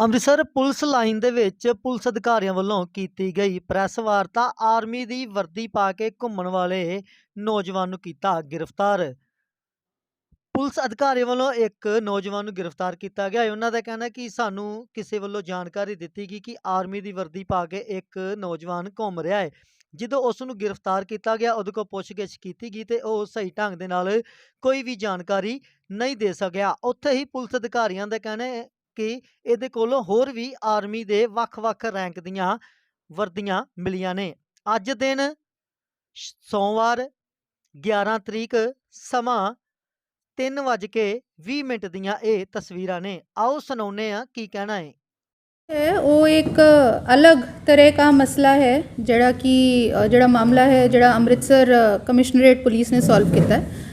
Amritsar police line ਦੇ ਵਿੱਚ police ਅਧਿਕਾਰੀਆਂ ਵੱਲੋਂ ਕੀਤੀ ਗਈ ਪ੍ਰੈਸ ਵਾਰਤਾ ਆਰਮੀ ਦੀ ਵਰਦੀ ਪਾ ਕੇ ਘੁੰਮਣ ਵਾਲੇ ਨੌਜਵਾਨ ਨੂੰ ਕੀਤਾ ਗ੍ਰਿਫਤਾਰ। ਪੁਲਿਸ ਅਧਿਕਾਰੀਆਂ ਵੱਲੋਂ ਇੱਕ ਨੌਜਵਾਨ ਨੂੰ ਗ੍ਰਿਫਤਾਰ ਕੀਤਾ ਗਿਆ। ਹੈ ਉਹਨਾਂ ਦਾ ਕਹਿਣਾ ਕਿ ਸਾਨੂੰ ਕਿਸੇ ਵੱਲੋਂ ਜਾਣਕਾਰੀ ਦਿੱਤੀ ਗਈ ਕਿ ਆਰਮੀ ਦੀ ਵਰਦੀ ਪਾ ਕੇ ਇੱਕ ਨੌਜਵਾਨ ਘੁੰਮ ਰਿਹਾ ਹੈ। ਜਦੋਂ ਉਸ ਨੂੰ ਗ੍ਰਿਫਤਾਰ ਕੀਤਾ ਗਿਆ, ਉਹਦੇ ਕੋਲ ਪੁੱਛਗਿੱਛ ਕੀਤੀ ਗਈ ਤੇ ਉਹ ਸਹੀ ਢੰਗ ਦੇ ਨਾਲ ਕੋਈ ਵੀ ਜਾਣਕਾਰੀ ਨਹੀਂ ਦੇ ਸਕਿਆ। ਉੱਥੇ ਹੀ ਪੁਲਿਸ ਅਧਿਕਾਰੀਆਂ ਦਾ ਕਹਿਣਾ ਹੈ ਕਿ ਇਹਦੇ ਕੋਲੋਂ ਹੋਰ ਵੀ ਆਰਮੀ ਦੇ ਵੱਖ-ਵੱਖ ਰੈਂਕ ਦੀਆਂ ਵਰਦੀਆਂ ਮਿਲੀਆਂ ਨੇ ਅੱਜ ਦਿਨ ਸ਼- ਸੋਮਵਾਰ 11 ਤਰੀਕ ਸਮਾਂ 3:20 ਮਿੰਟ ਦੀਆਂ ਇਹ ਤਸਵੀਰਾਂ ਨੇ ਆਓ ਸੁਣਾਉਂਦੇ ਆ ਕੀ ਕਹਿਣਾ ਹੈ है वो एक अलग तरह का मसला है ਜਿਹੜਾ ਕਿ ਅ, ਜਿਹੜਾ ਮਾਮਲਾ ਹੈ ਜਿਹੜਾ ਅੰਮ੍ਰਿਤਸਰ ਕਮਿਸ਼ਨਰੇਟ ਪੁਲਿਸ ਨੇ ਸੋਲਵ ਕੀਤਾ ਹੈ ਅ,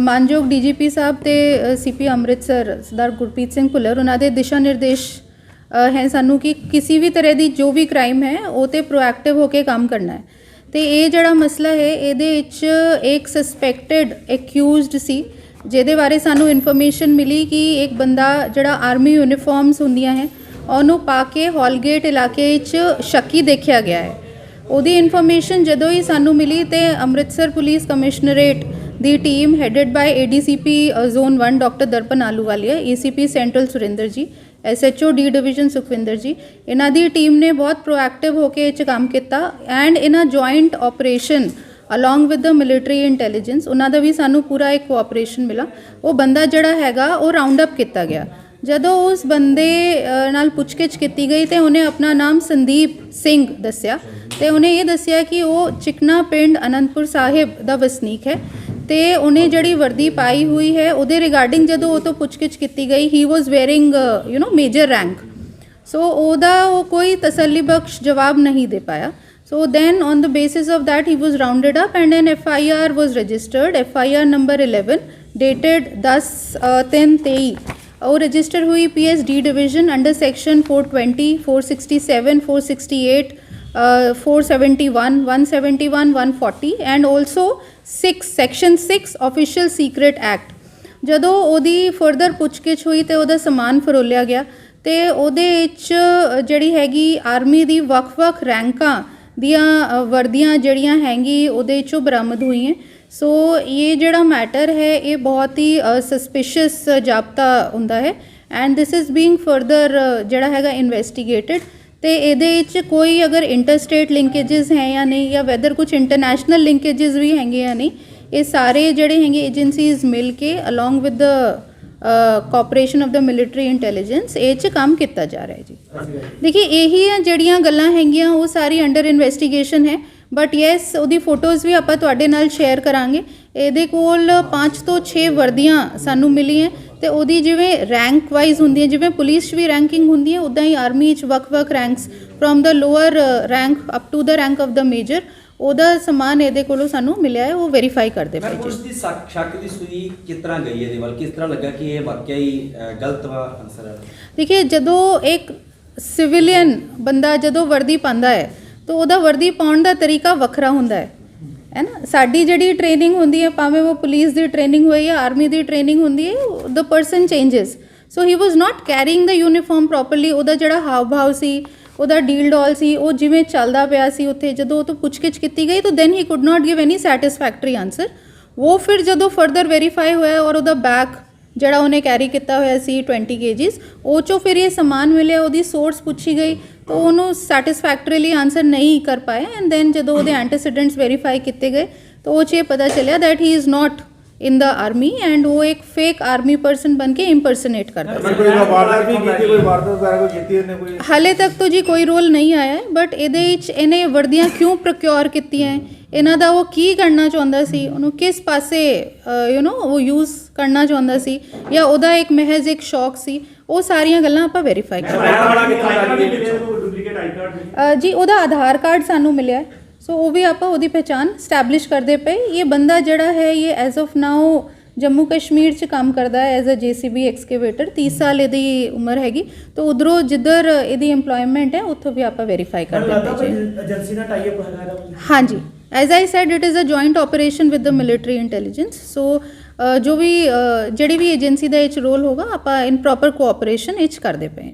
ਮਾਨਯੋਗ ਡੀਜੀਪੀ ਸਾਹਿਬ ਤੇ ਸੀਪੀ ਅੰਮ੍ਰਿਤਸਰ ਸਰਦਾਰ ਗੁਰਪ੍ਰੀਤ ਸਿੰਘ ਭੁੱਲਰ, ਉਹਨਾਂ ਦੇ ਦਿਸ਼ਾ ਨਿਰਦੇਸ਼ ਹੈ ਸਾਨੂੰ ਕਿ ਕਿਸੇ ਵੀ ਤਰ੍ਹਾਂ ਦੀ ਜੋ ਵੀ ਕ੍ਰਾਈਮ ਹੈ, ਉਹ ਤੇ ਪ੍ਰੋਐਕਟਿਵ ਹੋ ਕੇ ਕੰਮ ਕਰਨਾ ਹੈ। ਤੇ ਇਹ ਜਿਹੜਾ ਮਸਲਾ ਹੈ, ਇਹਦੇ ਵਿੱਚ ਇੱਕ ਸਸਪੈਕਟਡ ਅਕਿਊਜ਼ਡ ਸੀ, ਜਿਹਦੇ ਬਾਰੇ ਸਾਨੂੰ ਇਨਫੋਰਮੇਸ਼ਨ ਮਿਲੀ ਕਿ ਇੱਕ ਬੰਦਾ ਜਿਹੜਾ ਆਰਮੀ ਯੂਨੀਫਾਰਮਸ ਹੁੰਦੀਆਂ ਹੈ, ਉਹਨੂੰ ਪਾ ਕੇ ਹਾਲਗੇਟ ਇਲਾਕੇ ਵਿੱਚ ਸ਼ੱਕੀ ਦੇਖਿਆ ਗਿਆ ਹੈ। ਉਹਦੀ ਇਨਫੋਰਮੇਸ਼ਨ ਜਦੋਂ ਹੀ ਸਾਨੂੰ ਮਿਲੀ ਤੇ Amritsar police commissionerate the team headed by ADCP zone 1 doctor Darpan Ahluwalia ACP central Surinder ji SHO D division Sukhwinder ji. ਇਹਨਾਂ ਦੀ ਟੀਮ ਨੇ ਬਹੁਤ ਪ੍ਰੋਐਕਟਿਵ ਹੋ ਕੇ ਇਹ 'ਚ ਕੰਮ ਕੀਤਾ ਐਂਡ ਇਹਨਾਂ joint operation along with the military intelligence ਉਹਨਾਂ ਦਾ ਵੀ ਸਾਨੂੰ ਪੂਰਾ ਇੱਕ ਕੋਆਪਰੇਸ਼ਨ ਮਿਲਾ। ਉਹ ਬੰਦਾ ਜਿਹੜਾ ਹੈਗਾ, ਉਹ ਰਾਉਂਡ ਅਪ ਕੀਤਾ ਗਿਆ। ਜਦੋਂ ਉਸ ਬੰਦੇ ਨਾਲ ਪੁੱਛਗਿੱਛ ਕੀਤੀ ਗਈ ਤੇ ਉਹਨੇ ਆਪਣਾ ਨਾਮ ਸੰਦੀਪ ਸਿੰਘ ਦੱਸਿਆ। ਤੇ ਉਹਨੇ ਇਹ ਦੱਸਿਆ ਕਿ ਉਹ ਚਿਕਨਾ ਪਿੰਡ ਅਨੰਦਪੁਰ ਸਾਹਿਬ ਦਾ ਵਸਨੀਕ ਹੈ। ਤੇ ਉਹਨੇ ਜਿਹੜੀ ਵਰਦੀ ਪਾਈ ਹੋਈ ਹੈ ਉਹਦੇ ਰਿਗਾਰਡਿੰਗ ਜਦੋਂ ਉਹ ਤੋਂ ਪੁੱਛਗਿੱਛ ਕੀਤੀ ਗਈ he was wearing you know major rank so ਉਹਦਾ ਉਹ ਕੋਈ ਤਸੱਲੀਬਖਸ਼ ਜਵਾਬ ਨਹੀਂ ਦੇ ਪਾਇਆ। So then on the basis of that he was rounded up and an FIR was registered FIR number 11 dated 10 uh, 10 23 ਉਹ ਰਜਿਸਟਰ ਹੋਈ PSD division under section 420 467 468 uh, 471 171 140 and also 6 section 6 official secret act. ਜਦੋਂ ਉਹਦੀ further ਪੁੱਛਗਿੱਛ ਹੋਈ ਤੇ ਉਹਦਾ ਸਮਾਨ ਫਰੋਲਿਆ ਗਿਆ ਤੇ ਉਹਦੇ ਵਿੱਚ ਜਿਹੜੀ ਹੈਗੀ ਆਰਮੀ ਦੀ ਵੱਖ-ਵੱਖ ਰੈਂਕਾਂ ਦੀਆਂ ਵਰਦੀਆਂ ਜਿਹੜੀਆਂ ਹੈਗੀ ਉਹਦੇ ਚੋਂ ਬਰਾਮਦ ਹੋਈਆਂ ਸੋ ਇਹ ਜਿਹੜਾ ਮੈਟਰ ਹੈ ਇਹ ਬਹੁਤ ਹੀ ਸਸਪੀਸ਼ੀਅਸ ਜਾਪਤਾ ਹੁੰਦਾ ਹੈ। And this is being further ਜਿਹੜਾ ਹੈਗਾ ਇਨਵੈਸਟੀਗੇਟਿਡ ਤੇ ਇਹਦੇ ਵਿੱਚ ਕੋਈ ਅਗਰ ਇੰਟਰਸਟੇਟ ਲਿੰਕੇजेस ਹੈ ਜਾਂ ਨਹੀਂ, ਜਾਂ ਵੈਦਰ ਕੁਝ ਇੰਟਰਨੈਸ਼ਨਲ ਲਿੰਕੇजेस ਵੀ ਹੈਗੇ ਜਾਂ ਨਹੀਂ ਇਹ ਸਾਰੇ ਜਿਹੜੇ ਹੈਗੇ ਏਜੰਸੀਜ਼ ਮਿਲ ਕੇ along with the cooperation of the military intelligence ਇਹ 'ਚ ਕੰਮ ਕੀਤਾ ਜਾ ਰਿਹਾ ਜੀ। ਦੇਖੀ ਇਹੀ ਆ ਜਿਹੜੀਆਂ ਗੱਲਾਂ ਹੈਗੀਆਂ, ਉਹ ਸਾਰੀ ਅੰਡਰ ਇਨਵੈਸਟੀਗੇਸ਼ਨ ਹੈ ਬਟ ਯੈਸ ਉਹਦੀ ਫੋਟੋਜ਼ ਵੀ ਆਪਾਂ ਤੁਹਾਡੇ ਨਾਲ ਸ਼ੇਅਰ ਕਰਾਂਗੇ। ਇਹਦੇ ਕੋਲ 5 ਤੋਂ 6 ਵਰਦੀਆਂ ਸਾਨੂੰ ਮਿਲੀਆਂ ਤੇ ਉਹਦੀ ਜਿਵੇਂ ਰੈਂਕ ਵਾਈਜ਼ ਹੁੰਦੀ ਹੈ ਜਿਵੇਂ ਪੁਲਿਸ 'ਚ ਵੀ ਰੈਂਕਿੰਗ ਹੁੰਦੀ ਹੈ ਉਦਾਂ ਹੀ ਆਰਮੀ 'ਚ ਵੱਖ-ਵੱਖ ranks from the lower rank up to the rank of the major ਉਹਦਾ ਸਮਾਨ ਇਹਦੇ ਕੋਲੋਂ ਸਾਨੂੰ ਮਿਲਿਆ ਹੈ ਉਹ ਵੈਰੀਫਾਈ ਕਰਦੇ ਮੈਂ ਪਏ ਜੀ। ਦੀ ਸ਼ੱਕ ਸ਼ੱਕ ਦੀ ਸੂਈ ਕਿਸ ਤਰ੍ਹਾਂ ਗਈ ਇਹਦੇ ਵੱਲ? ਕਿਸ ਤਰ੍ਹਾਂ ਲੱਗਾ ਕਿ ਇਹ ਵਾਕਿਆ ਹੀ ਅ, ਗਲਤ ਵਾ ਅਨਸਰ ਹੈ ਦੇਖਿਏ ਜਦੋਂ ਇੱਕ ਸਿਵਿਲੀਅਨ ਬੰਦਾ ਜਦੋਂ ਵਰਦੀ ਪਾਉਂਦਾ ਹੈ ਤਾਂ ਉਹਦਾ ਵਰਦੀ ਪਾਉਣ ਦਾ ਤਰੀਕਾ ਵੱਖਰਾ ਹੁੰਦਾ ਹੈ। ਹੈ ਨਾ? ਸਾਡੀ ਜਿਹੜੀ ਟ੍ਰੇਨਿੰਗ ਹੁੰਦੀ ਹੈ, ਭਾਵੇਂ ਉਹ ਪੁਲਿਸ ਦੀ ਟ੍ਰੇਨਿੰਗ ਹੋਈ ਹੈ ਆਰਮੀ ਦੀ ਟ੍ਰੇਨਿੰਗ ਹੁੰਦੀ ਹੈ the person changes so he was not carrying the uniform properly ਉਹਦਾ ਜਿਹੜਾ ਹਾਵ ਭਾਵ ਸੀ, ਉਹਦਾ ਡੀਲ ਡੋਲ ਸੀ, ਉਹ ਜਿਵੇਂ ਚੱਲਦਾ ਪਿਆ ਸੀ ਉੱਥੇ, ਜਦੋਂ ਉਹ ਤੋਂ ਪੁੱਛਗਿੱਛ ਕੀਤੀ ਗਈ, ਤਾਂ then he could not give any satisfactory answer ਉਹ ਫਿਰ ਜਦੋਂ ਫਰਦਰ ਵੈਰੀਫਾਈ ਹੋਇਆ ਔਰ ਉਹਦਾ ਬੈਕ ਜਿਹੜਾ ਉਹਨੇ ਕੈਰੀ ਕੀਤਾ ਹੋਇਆ ਸੀ 20 ਕੇਜੀਸ ਉਹ ਚੋਂ ਫਿਰ ਇਹ ਸਮਾਨ ਮਿਲਿਆ, ਉਹਦੀ ਸੋਰਸ ਪੁੱਛੀ ਗਈ ਤਾਂ ਉਹਨੂੰ ਸੈਟੀਸਫੈਕਟਰੀਲੀ ਆਨਸਰ ਨਹੀਂ ਕਰ ਪਾਇਆ ਐਂਡ ਦੈਨ ਜਦੋਂ ਉਹਦੇ ਐਂਟੀਸੀਡੈਂਟਸ ਵੈਰੀਫਾਈ ਕੀਤੇ ਗਏ ਤਾਂ ਉਹ 'ਚ ਇਹ ਪਤਾ ਚੱਲਿਆ that he is not in the army and ਉਹ ਇੱਕ ਫੇਕ ਆਰਮੀ ਪਰਸਨ ਬਣ ਕੇ ਇੰਪਰਸਨੇਟ ਕਰਦਾ ਸੀ। ਕੋਈ ਵਾਰਦਾਤ ਵੀ ਕੀਤੀ ਕੋਈ ਵਾਰਦਾਤ ਵਗੈਰਾ ਕੋਈ ਕੀਤੀ ਇਹਨੇ ਕੋਈ? ਹਾਲੇ ਤੱਕ ਤਾਂ ਜੀ ਕੋਈ ਰੋਲ ਨਹੀਂ ਆਇਆ ਬਟ ਇਹਦੇ ਵਿੱਚ ਇਹਨੇ ਵਰਦੀਆਂ ਕਿਉਂ ਪ੍ਰੋਕਿਉਰ ਕੀਤੀਆਂ? ਇਹਨਾਂ ਦਾ ਉਹ ਕੀ ਕਰਨਾ ਚਾਹੁੰਦਾ ਸੀ? ਉਹਨੂੰ ਕਿਸ ਪਾਸੇ ਯੂ نو ਉਹ ਯੂਜ਼ ਕਰਨਾ ਚਾਹੁੰਦਾ ਸੀ? ਜਾਂ ਉਹਦਾ ਇੱਕ ਮਹਿਜ਼ ਇੱਕ ਸ਼ੌਕ ਸੀ? ਉਹ ਸਾਰੀਆਂ ਗੱਲਾਂ ਆਪਾਂ ਵੈਰੀਫਾਈ ਕਰਾਂਗੇ। ਅ, ਜੀ ਉਹਦਾ ਆਧਾਰ ਕਾਰਡ ਸਾਨੂੰ ਮਿਲਿਆ ਹੈ। ਸੋ ਉਹ ਵੀ ਆਪਾਂ ਉਹਦੀ ਪਹਿਚਾਨ ਸਟੈਬਲਿਸ਼ ਕਰਦੇ ਪਏ। ਇਹ ਬੰਦਾ ਜਿਹੜਾ ਹੈ ਇਹ as of now Jammu Kashmir ਚ ਕੰਮ ਕਰਦਾ ਹੈ ਐਜ਼ ਅ ਜੀਸੀਬੀ ਐਕਸਕੇਵੇਟਰ 30 ਸਾਲ ਇਹਦੀ ਉਮਰ ਹੈਗੀ। ਤਾਂ ਉਧਰੋਂ ਜਿੱਧਰ ਇਹਦੀ EMPLOYMENT ਹੈ ਉੱਥੋਂ ਵੀ ਆਪਾਂ ਵੈਰੀਫਾਈ ਕਰਦੇ ਪਏ ਜੀ। ਏਜੰਸੀ ਨਾਲ ਟਾਈ ਅਪ ਹੈਗਾ ਇਹਦਾ ਹਾਂਜੀ। As I said it is a joint operation with the military intelligence so ਜੋ ਵੀ ਅ, ਜਿਹੜੀ ਵੀ ਏਜੰਸੀ ਦਾ ਇਹ 'ਚ ਰੋਲ ਹੋਗਾ ਆਪਾਂ ਇਨ ਪ੍ਰੋਪਰ ਕੋਆਪਰੇਸ਼ਨ ਇਹ 'ਚ ਕਰਦੇ ਪਏ ਹਾਂ।